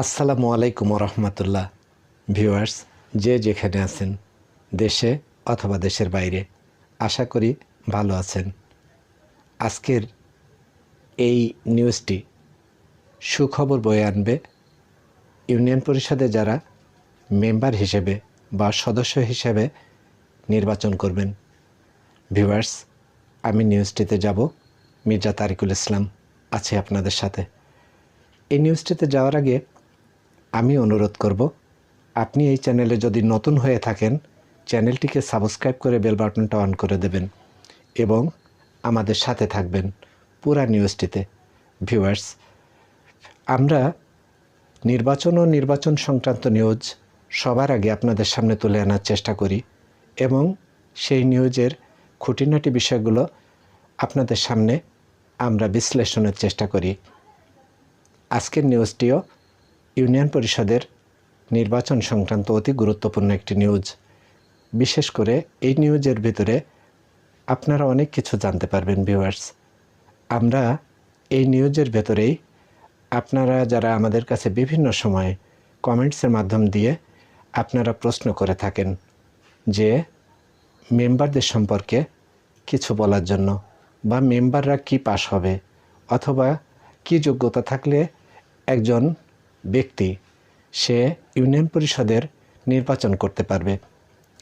আসসালামু আলাইকুম রহমতুল্লাহ ভিউয়ার্স, যে যেখানে আছেন, দেশে অথবা দেশের বাইরে, আশা করি ভালো আছেন। আজকের এই নিউজটি সুখবর বয়ে আনবে। ইউনিয়ন পরিষদে যারা মেম্বার হিসেবে বা সদস্য হিসেবে নির্বাচন করবেন। ভিউয়ার্স, আমি নিউজটিতে যাব। মির্জা তারিকুল ইসলাম আছে আপনাদের সাথে। এই নিউজটিতে যাওয়ার আগে আমি অনুরোধ করব, আপনি এই চ্যানেলে যদি নতুন হয়ে থাকেন, চ্যানেলটিকে সাবস্ক্রাইব করে বেল বাটনটা অন করে দেবেন এবং আমাদের সাথে থাকবেন। পুরা নিউজটিতে ভিউয়ার্স আমরা নির্বাচন ও নির্বাচন সংক্রান্ত নিউজ সবার আগে আপনাদের সামনে তুলে আনার চেষ্টা করি এবং সেই নিউজের খুঁটিনাটি বিষয়গুলো আপনাদের সামনে আমরা বিশ্লেষণের চেষ্টা করি। আজকের নিউজটিও ইউনিয়ন পরিষদের নির্বাচন সংক্রান্ত অতি গুরুত্বপূর্ণ একটি নিউজ বিশেষ করে এই নিউজের ভিতরে আপনারা অনেক কিছু জানতে পারবেন ভিউয়ার্স আমরা এই নিউজের ভেতরেই আপনারা যারা আমাদের কাছে বিভিন্ন সময়ে কমেন্টসের মাধ্যম দিয়ে আপনারা প্রশ্ন করে থাকেন যে মেম্বারদের সম্পর্কে কিছু বলার জন্য বা মেম্বাররা কি পাশ হবে অথবা কি যোগ্যতা থাকলে একজন ব্যক্তি সে ইউনিয়ন পরিষদের নির্বাচন করতে পারবে,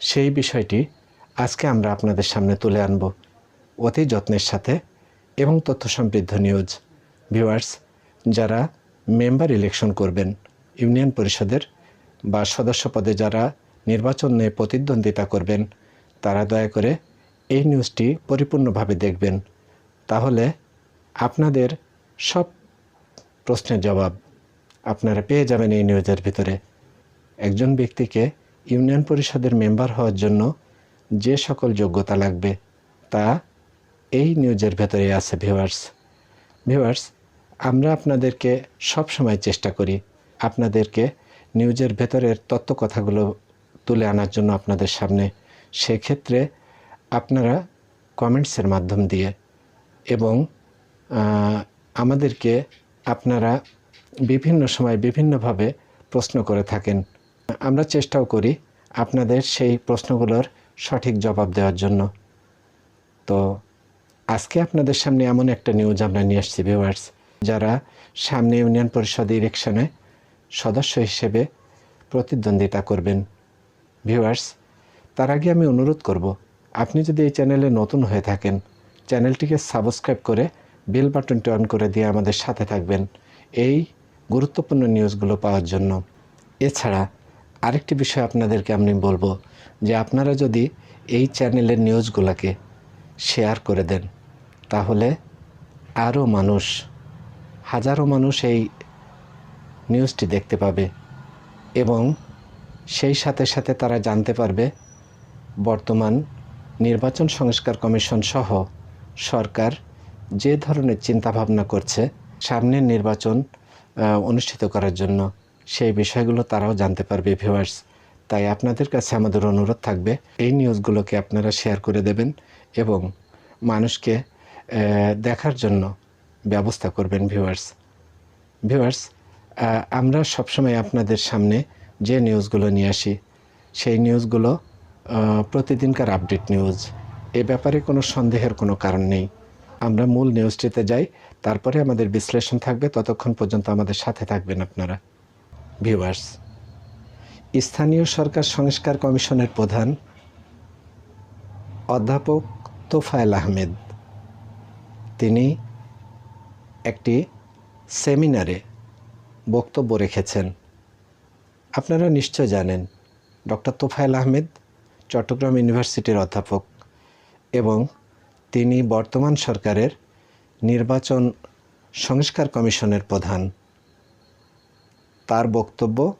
সেই বিষয়টি আজকে আমরা আপনাদের সামনে তুলে আনব। অতি যত্নের সাথে এবং তথ্য সমৃদ্ধ নিউজ। ভিউয়ার্স, যারা মেম্বার ইলেকশন করবেন, ইউনিয়ন পরিষদের বা সদস্য পদে যারা নির্বাচনে প্রতিদ্বন্দ্বিতা করবেন, তারা দয়া করে এই নিউজটি পরিপূর্ণভাবে দেখবেন। তাহলে আপনাদের সব প্রশ্নের জবাব আপনারা পেয়ে যাবেন এই নিউজের ভিতরে। একজন ব্যক্তিকে ইউনিয়ন পরিষদের মেম্বার হওয়ার জন্য যে সকল যোগ্যতা লাগবে, তা এই নিউজের ভেতরে আছে ভিউয়ার্স ভিউয়ার্স আমরা আপনাদেরকে সব সময় চেষ্টা করি আপনাদেরকে নিউজের ভেতরের তত্ত্ব কথাগুলো তুলে আনার জন্য আপনাদের সামনে। সেক্ষেত্রে আপনারা কমেন্টসের মাধ্যম দিয়ে এবং আমাদেরকে আপনারা বিভিন্ন সময় বিভিন্নভাবে প্রশ্ন করে থাকেন। আমরা চেষ্টাও করি আপনাদের সেই প্রশ্নগুলোর সঠিক জবাব দেওয়ার জন্য। তো আজকে আপনাদের সামনে এমন একটা নিউজ আমরা নিয়ে আসছি ভিউয়ার্স যারা সামনে ইউনিয়ন পরিষদ ইলেকশনে সদস্য হিসেবে প্রতিদ্বন্দ্বিতা করবেন। ভিউয়ার্স তার আগে আমি অনুরোধ করব, আপনি যদি এই চ্যানেলে নতুন হয়ে থাকেন চ্যানেলটিকে সাবস্ক্রাইব করে বেল বাটনটি অন করে দিয়ে আমাদের সাথে থাকবেন এই গুরুত্বপূর্ণ নিউজগুলো পাওয়ার জন্য। এছাড়া আরেকটি বিষয় আপনাদেরকে আমি বলব যে আপনারা যদি এই চ্যানেলের নিউজগুলোকে শেয়ার করে দেন তাহলে আরও মানুষ, হাজারো মানুষ এই নিউজটি দেখতে পাবে এবং সেই সাথে সাথে তারা জানতে পারবে বর্তমান নির্বাচন সংস্কার কমিশন সহ সরকার যে ধরনের চিন্তাভাবনা করছে সামনের নির্বাচন অনুষ্ঠিত করার জন্য। সেই বিষয়গুলো তারাও জানতে পারবে ভিউয়ার্স তাই আপনাদের কাছে আমাদের অনুরোধ থাকবে, এই নিউজগুলোকে আপনারা শেয়ার করে দেবেন এবং মানুষকে দেখার জন্য ব্যবস্থা করবেন ভিউয়ার্স ভিউয়ার্স আমরা সবসময় আপনাদের সামনে যে নিউজগুলো নিয়ে আসি, সেই নিউজগুলো প্রতিদিনকার আপডেট নিউজ এ ব্যাপারে কোনো সন্দেহের কোনো কারণ নেই। আমরা মূল নিউজটিতে যাই, তারপরে আমাদের বিশ্লেষণ থাকবে, ততক্ষণ পর্যন্ত আমাদের সাথে থাকবেন আপনারা। ভিউয়ার্স স্থানীয় সরকার সংস্কার কমিশনের প্রধান অধ্যাপক তোফায়েল আহমেদ। তিনি একটি সেমিনারে বক্তব্য রেখেছেন। আপনারা নিশ্চয় জানেন, ডক্টর তোফায়েল আহমেদ চট্টগ্রাম ইউনিভার্সিটির অধ্যাপক এবং তিনি বর্তমান সরকারের নির্বাচন সংস্কার কমিশনের প্রধান। তার বক্তব্য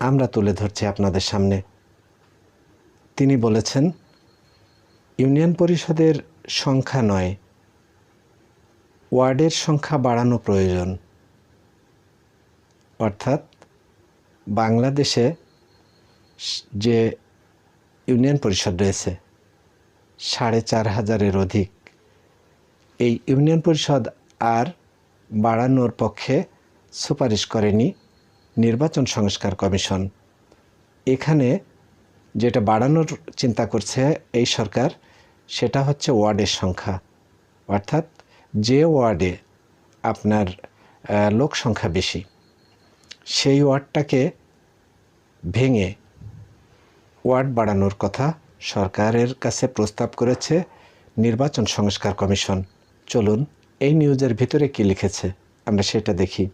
আমরা তুলে ধরছি আপনাদের সামনে। তিনি বলেছেন, ইউনিয়ন পরিষদের সংখ্যা নয়। ওয়ার্ডের সংখ্যা বাড়ানো প্রয়োজন। অর্থাৎ বাংলাদেশে যে ইউনিয়ন পরিষদ রয়েছে, সাড়ে চার হাজারের অধিক। এই ইউনিয়ন পরিষদ আর বাড়ানোর পক্ষে সুপারিশ করেনি নির্বাচন সংস্কার কমিশন। এখানে যেটা বাড়ানোর চিন্তা করছে এই সরকার সেটা হচ্ছে ওয়ার্ডের সংখ্যা। অর্থাৎ যে ওয়ার্ডে আপনার লোক সংখ্যা বেশি, সেই ওয়ার্ডটাকে ভেঙে ওয়ার্ড বাড়ানোর কথা সরকারের কাছে প্রস্তাব করেছে নির্বাচন সংস্কার কমিশন। চলুন, এই নিউজের ভিতরে কি লিখেছে আমরা সেটা দেখি।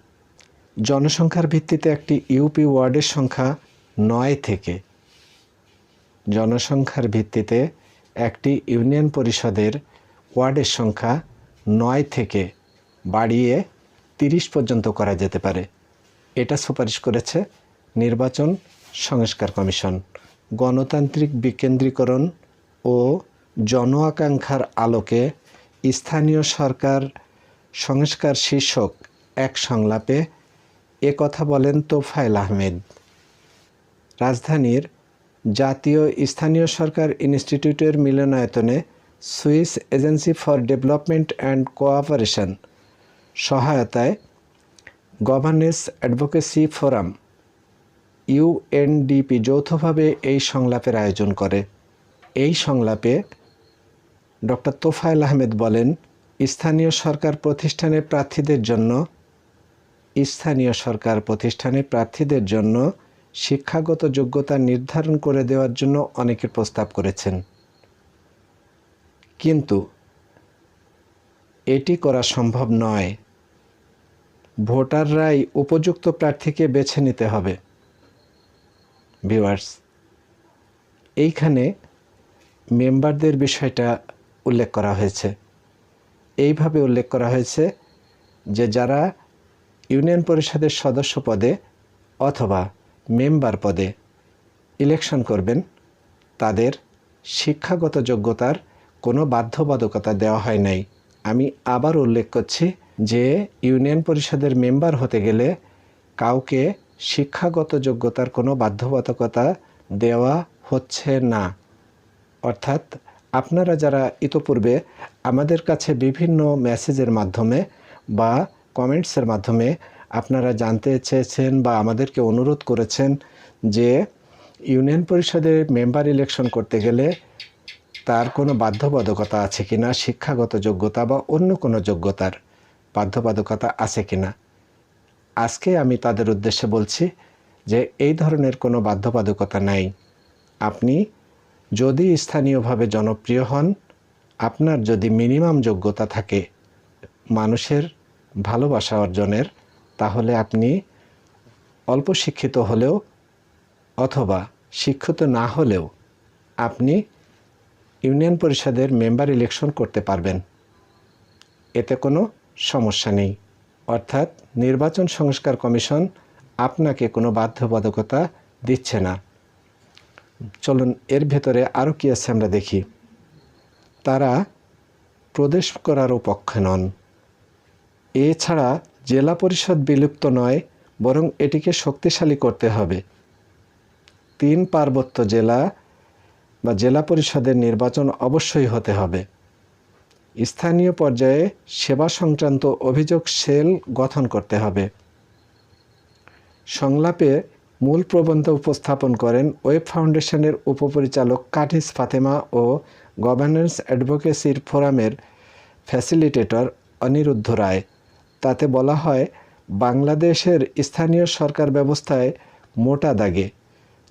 জনসংখ্যার ভিত্তিতে একটি ইউপি ওয়ার্ডের সংখ্যা নয় থেকে, জনসংখ্যার ভিত্তিতে একটি ইউনিয়ন পরিষদের ওয়ার্ডের সংখ্যা নয় থেকে বাড়িয়ে তিরিশ পর্যন্ত করা যেতে পারে। এটা সুপারিশ করেছে নির্বাচন সংস্কার কমিশন। গণতান্ত্রিক বিকেন্দ্রীকরণ ও জন আকাঙ্ক্ষার আলোকে স্থানীয় সরকার সংস্কার শীর্ষক এক সংলাপে এ কথা বলেন তোফায়েল আহমেদ। রাজধানীর জাতীয় স্থানীয় সরকার ইনস্টিটিউটের মিলনায়তনে Swiss agency for development and cooperation সহায়তায় গভর্নেন্স অ্যাডভোকেসি ফোরাম ইউএনডিপি যৌথভাবে এই সংলাপের আয়োজন করে। এই সংলাপে ডক্টর তোফায়েল আহমেদ বলেন, স্থানীয় সরকার প্রতিষ্ঠানের প্রার্থীদের জন্য, স্থানীয় সরকার প্রতিষ্ঠানে প্রার্থীদের জন্য শিক্ষাগত যোগ্যতা নির্ধারণ করে দেওয়ার জন্য অনেকে প্রস্তাব করেছেন। কিন্তু এটি করা সম্ভব নয়। ভোটাররাই উপযুক্ত প্রার্থীকে বেছে নিতে হবে। ভিউয়ার্স, এইখানে মেম্বারদের বিষয়টা উল্লেখ করা হয়েছে। এইভাবে উল্লেখ করা হয়েছে যে যারা ইউনিয়ন পরিষদের সদস্য পদে অথবা মেম্বার পদে ইলেকশন করবেন, তাদের শিক্ষাগত যোগ্যতার কোনো বাধ্যবাধকতা দেওয়া হয় নাই। আমি আবার উল্লেখ করছি যে ইউনিয়ন পরিষদের মেম্বার হতে গেলে কাউকে শিক্ষাগত যোগ্যতার কোনো বাধ্যবাধকতা দেওয়া হচ্ছে না। অর্থাৎ আপনারা যারা ইতোপূর্বে আমাদের কাছে বিভিন্ন মেসেজের মাধ্যমে বা কমেন্টসের মাধ্যমে আপনারা জানতে চেয়েছেন বা আমাদেরকে অনুরোধ করেছেন যে ইউনিয়ন পরিষদের মেম্বার ইলেকশন করতে গেলে তার কোনো বাধ্যবাধকতা আছে কিনা, শিক্ষাগত যোগ্যতা বা অন্য কোনো যোগ্যতার বাধ্যবাধকতা আছে কি না আজকে আমি তাদের উদ্দেশ্যে বলছি যে এই ধরনের কোনো বাধ্যবাধকতা নাই। আপনি যদি স্থানীয়ভাবে জনপ্রিয় হন, আপনার যদি মিনিমাম যোগ্যতা থাকে মানুষের ভালোবাসা অর্জনের তাহলে আপনি অল্প শিক্ষিত হলেও অথবা শিক্ষিত না হলেও আপনি ইউনিয়ন পরিষদের মেম্বার ইলেকশন করতে পারবেন। এতে কোনো সমস্যা নেই। অর্থাৎ নির্বাচন সংস্কার কমিশন আপনাকে কোনো বাধ্যবাধকতা দিচ্ছে না। চলুন, এর ভেতরে আরও কী আছে আমরা দেখি। তারা প্রদেশ করারও পক্ষে নন। এছাড়া জেলা পরিষদ বিলুপ্ত নয়, বরং এটিকে শক্তিশালী করতে হবে। তিন পার্বত্য জেলা বা জেলা পরিষদের নির্বাচন অবশ্যই হতে হবে। স্থানীয় পর্যায়ে সেবা সংক্রান্ত অভিযোগ সেল গঠন করতে হবে। সংলাপে মূল প্রবন্ধ উপস্থাপন করেন ওয়েব ফাউন্ডেশনের উপপরিচালক কাঠিস ফাতেমা ও গভর্নেন্স অ্যাডভোকেসির ফোরামের ফ্যাসিলিটেটর অনিরুদ্ধ রায়। তাতে বলা হয়, বাংলাদেশের স্থানীয় সরকার ব্যবস্থায় মোটা দাগে।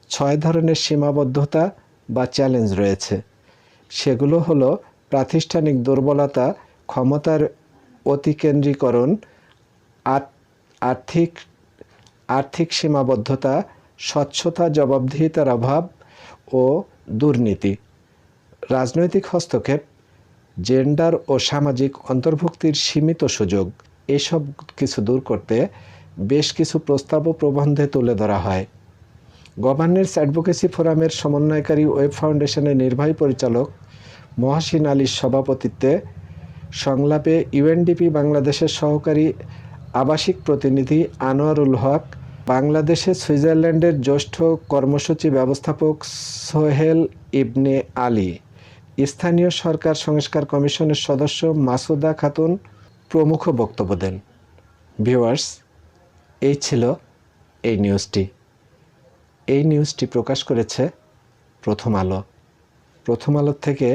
ছয় ধরনের সীমাবদ্ধতা বা চ্যালেঞ্জ রয়েছে। সেগুলো হলো প্রাতিষ্ঠানিক দুর্বলতা, ক্ষমতার অতিকেন্দ্রীকরণ আর্থিক আর্থিক সীমাবদ্ধতা, স্বচ্ছতা, জবাবদিহিতার অভাব ও দুর্নীতি। রাজনৈতিক হস্তক্ষেপ, জেন্ডার ও সামাজিক অন্তর্ভুক্তির সীমিত সুযোগ। এসব কিছু দূর করতে বেশ কিছু প্রস্তাব ও প্রবন্ধে তুলে ধরা হয়। গভর্নেন্স অ্যাডভোকেসি ফোরামের সমন্বয়কারী ওয়েব ফাউন্ডেশনের নির্বাহী পরিচালক মহাসিন আলীর সভাপতিত্বে সংলাপে ইউএনডিপি বাংলাদেশের সহকারী আবাসিক প্রতিনিধি আনোয়ারুল হক, বাংলাদেশে সুইজারল্যান্ডের জ্যেষ্ঠ কর্মসূচি ব্যবস্থাপক সোহেল ইবনে আলী, স্থানীয় সরকার সংস্কার কমিশনের সদস্য মাসুদা খাতুন প্রমুখ বক্তব্য দেন। ভিউয়ার্স, এই ছিল এই নিউজটি। এই নিউজটি প্রকাশ করেছে প্রথম আলো। প্রথম আলো থেকে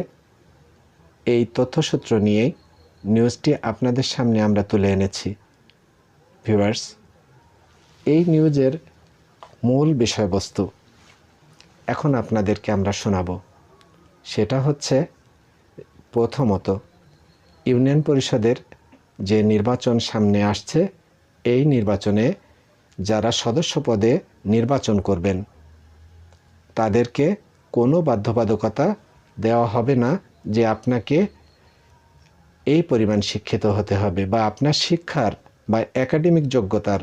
এই তথ্যসূত্র নিয়েই নিউজটি আপনাদের সামনে আমরা তুলে এনেছি। ভিউয়ার্স, এই নিউজের মূল বিষয়বস্তু এখন আপনাদেরকে আমরা শোনাব। সেটা হচ্ছে প্রথমত, ইউনিয়ন পরিষদের যে নির্বাচন সামনে আসছে, এই নির্বাচনে যারা সদস্য পদে নির্বাচন করবেন, তাদেরকে কোনো বাধ্যবাধকতা দেওয়া হবে না যে আপনাকে এই পরিমাণ শিক্ষিত হতে হবে বা আপনার শিক্ষার বা একাডেমিক যোগ্যতার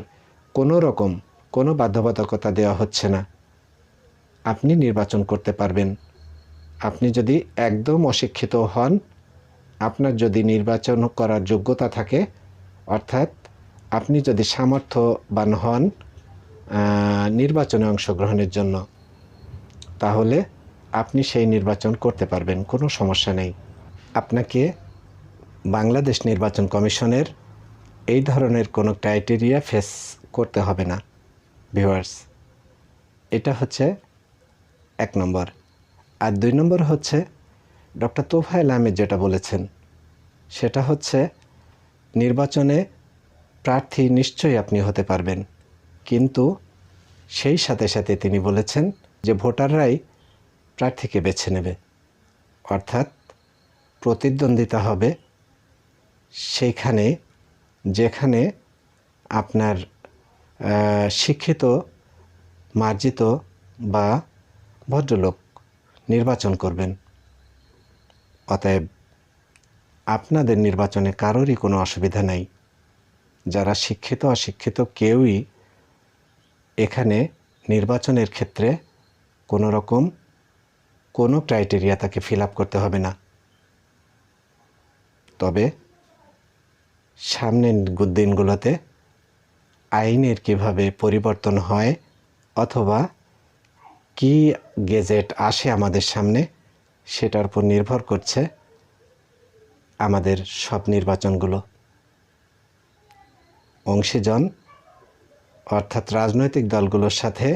কোনো রকম কোনো বাধ্যবাধকতা দেওয়া হচ্ছে না। আপনি নির্বাচন করতে পারবেন। আপনি যদি একদম অশিক্ষিত হন আপনার যদি নির্বাচন করার যোগ্যতা থাকে, অর্থাৎ আপনি যদি সামর্থ্যবান হন নির্বাচনে অংশগ্রহণের জন্য, তাহলে আপনি সেই নির্বাচন করতে পারবেন, কোনো সমস্যা নেই। আপনাকে বাংলাদেশ নির্বাচন কমিশনের এই ধরনের কোনো ক্রাইটেরিয়া ফেস করতে হবে না, ভিউয়ার্স। এটা হচ্ছে এক নম্বর। আর দুই নম্বর হচ্ছে ডক্টর তোফায়েল আহমেদ যেটা বলেছেন, সেটা হচ্ছে নির্বাচনে প্রার্থী নিশ্চয়ই আপনি হতে পারবেন। কিন্তু সেই সাথে সাথে তিনি বলেছেন যে ভোটাররাই প্রার্থীকে বেছে নেবে। অর্থাৎ প্রতিদ্বন্দ্বিতা হবে সেইখানে যেখানে আপনার শিক্ষিত, মার্জিত বা ভদ্রলোক নির্বাচন করবেন। অতএব আপনাদের নির্বাচনে কারোরই কোনো অসুবিধা নাই। যারা শিক্ষিত, অশিক্ষিত কেউই এখানে নির্বাচনের ক্ষেত্রে কোনো রকম কোনো ক্রাইটেরিয়া তাকে ফিল আপ করতে হবে না। তবে সামনের দিনগুলোতে আইনের কীভাবে পরিবর্তন হয় অথবা কি গেজেট আসে আমাদের সামনে সেটার উপর নির্ভর করছে আমাদের সব নির্বাচনগুলো। অংশীজন, অর্থাৎ রাজনৈতিক দলগুলোর সাথে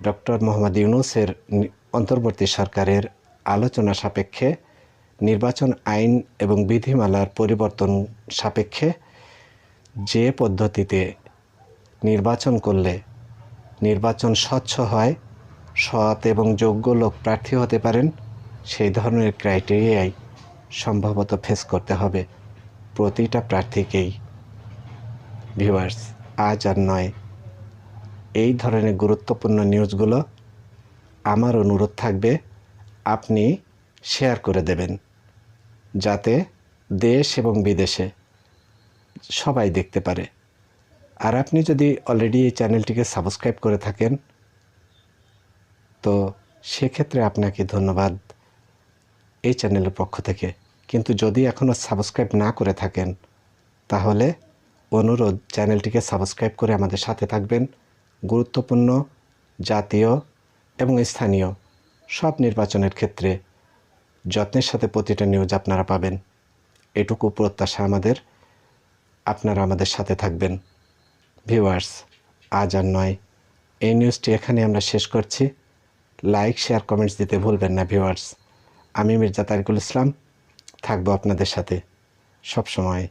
ডক্টর মোহাম্মদ ইউনুসের অন্তর্বর্তী সরকারের আলোচনা সাপেক্ষে, নির্বাচন আইন এবং বিধিমালার পরিবর্তন সাপেক্ষে যে পদ্ধতিতে নির্বাচন করলে নির্বাচন স্বচ্ছ হয় সৎ এবং যোগ্য লোক প্রার্থী হতে পারেন, সেই ধরনের ক্রাইটেরিয়াই সম্ভবত ফেস করতে হবে প্রতিটা প্রার্থীকেই। ভিউয়ার্স আজ আর নয়। এই ধরনের গুরুত্বপূর্ণ নিউজগুলো আমার অনুরোধ থাকবে আপনি শেয়ার করে দেবেন, যাতে দেশ এবং বিদেশে সবাই দেখতে পারে। আর আপনি যদি অলরেডি এই চ্যানেলটিকে সাবস্ক্রাইব করে থাকেন তো সেক্ষেত্রে আপনাকে ধন্যবাদ এই চ্যানেলের পক্ষ থেকে। কিন্তু যদি এখনও সাবস্ক্রাইব না করে থাকেন, তাহলে অনুরোধ চ্যানেলটিকে সাবস্ক্রাইব করে আমাদের সাথে থাকবেন। গুরুত্বপূর্ণ, জাতীয় এবং স্থানীয় সব নির্বাচনের ক্ষেত্রে যত্নের সাথে প্রতিটা নিউজ আপনারা পাবেন। এটুকু প্রত্যাশা আমাদের। আপনারা আমাদের সাথে থাকবেন। ভিউয়ার্স, আজ আর নয়। এই নিউজটি এখানে আমরা শেষ করছি। লাইক শেয়ার কমেন্টস দিতে ভুলবেন না ভিউয়ার্স আমি মির্জা তারিকুল ইসলাম, থাকব আপনাদের সাথে সব সময়